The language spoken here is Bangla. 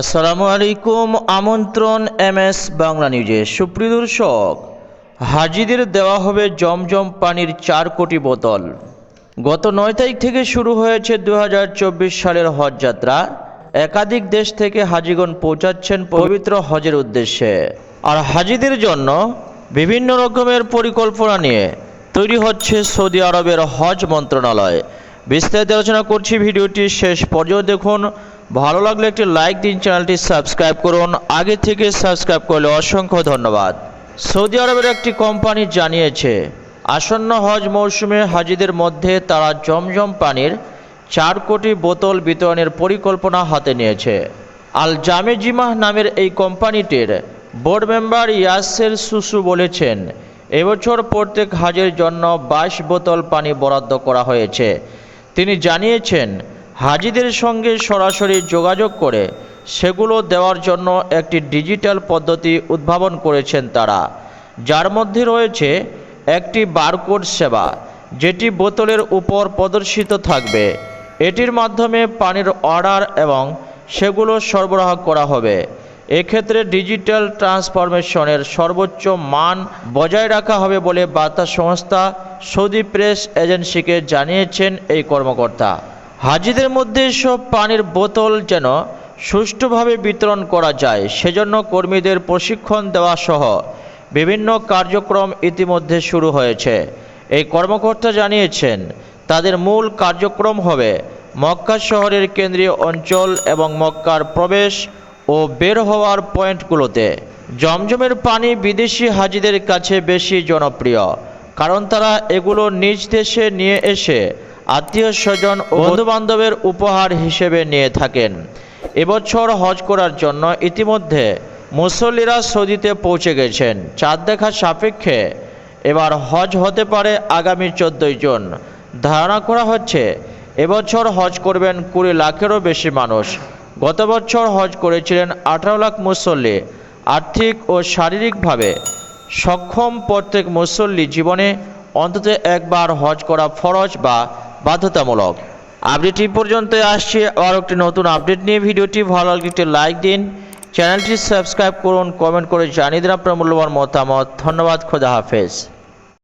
আসসালামু আলাইকুম, আমন্ত্রণ এম এস বাংলা নিউজে। সুপ্রিয় দর্শক, হাজিদের দেওয়া হবে জমজম পানির চার কোটি বোতল। গত নয় তারিখ থেকে শুরু হয়েছে দু হাজার চব্বিশ সালের হজ যাত্রা। একাধিক দেশ থেকে হাজিগণ পৌঁছাচ্ছেন পবিত্র হজের উদ্দেশ্যে। আর হাজিদের জন্য বিভিন্ন রকমের পরিকল্পনা নিয়ে তৈরি হচ্ছে সৌদি আরবের হজ মন্ত্রণালয়। বিস্তারিত আলোচনা করছি ভিডিওটি শেষ পর্যন্ত দেখুন, ভালো লাগলে একটি লাইক দিন, চ্যানেলটি সাবস্ক্রাইব করুন। আগে থেকে সাবস্ক্রাইব করলে অসংখ্য ধন্যবাদ। সৌদি আরবের একটি কোম্পানি জানিয়েছে, আসন্ন হজ মৌসুমে হাজিদের মধ্যে তারা জমজম পানির চার কোটি বোতল বিতরণের পরিকল্পনা হাতে নিয়েছে। আল জামে জিমাহ নামের এই কোম্পানিটির বোর্ড মেম্বার ইয়াসের সুসু বলেছেন, এবছর প্রত্যেক হাজের জন্য বাইশ বোতল পানি বরাদ্দ করা হয়েছে। তিনি জানিয়েছেন, হাজিদের সঙ্গে সরাসরি যোগাযোগ করে সেগুলো দেওয়ার জন্য একটি ডিজিটাল পদ্ধতি উদ্ভাবন করেছেন তারা। যার মধ্যে রয়েছে একটি বারকোড সেবা, যেটি বোতলের উপর প্রদর্শিত থাকবে। এটির মাধ্যমে পানির অর্ডার এবং সেগুলো সরবরাহ করা হবে। এক্ষেত্রে ডিজিটাল ট্রান্সফরমেশনের সর্বোচ্চ মান বজায় রাখা হবে বলে বার্তা সংস্থা সৌদি প্রেস এজেন্সিকে জানিয়েছেন এই কর্মকর্তা। হাজিদের মধ্যে সব পানির বোতল যেন সুষ্ঠুভাবে বিতরণ করা যায়, সেজন্য কর্মীদের প্রশিক্ষণ দেওয়া সহ বিভিন্ন কার্যক্রম ইতিমধ্যে শুরু হয়েছে। এই কর্মকর্তা জানিয়েছেন, তাদের মূল কার্যক্রম হবে মক্কা শহরের কেন্দ্রীয় অঞ্চল এবং মক্কার প্রবেশ ও বের হওয়ার পয়েন্টগুলোতে জমজমের পানি বিদেশি হাজিদের কাছে বেশি জনপ্রিয়, কারণ তারা এগুলো নিজ দেশে নিয়ে এসে আত্মীয় স্বজন ও বন্ধুবান্ধবের উপহার হিসেবে নিয়ে থাকেন। এবছর হজ করার জন্য ইতিমধ্যে মুসল্লিরা সৌদিতে পৌঁছে গেছেন। চাঁদ দেখা সাপেক্ষে এবার হজ হতে পারে আগামী চোদ্দোই জুন। ধারণা করা হচ্ছে, এবছর হজ করবেন কুড়ি লাখেরও বেশি মানুষ। গত বছর হজ করেছিলেন আঠারো লাখ মুসল্লি। আর্থিক ও শারীরিকভাবে সক্ষম প্রত্যেক মুসল্লি জীবনে অন্তত একবার হজ করা ফরজ বা বাধ্যতামূলক। আপডেট এই পর্যন্ত আসছে। আর একটি নতুন আপডেট নিয়ে ভিডিওটি ভালো লাগলে একটি লাইক দিন। চ্যানেলটি সাবস্ক্রাইব করুন, কমেন্ট করে জানিয়ে দিন আপনার মূল্যবান মতামত। ধন্যবাদ, খোদা হাফেজ।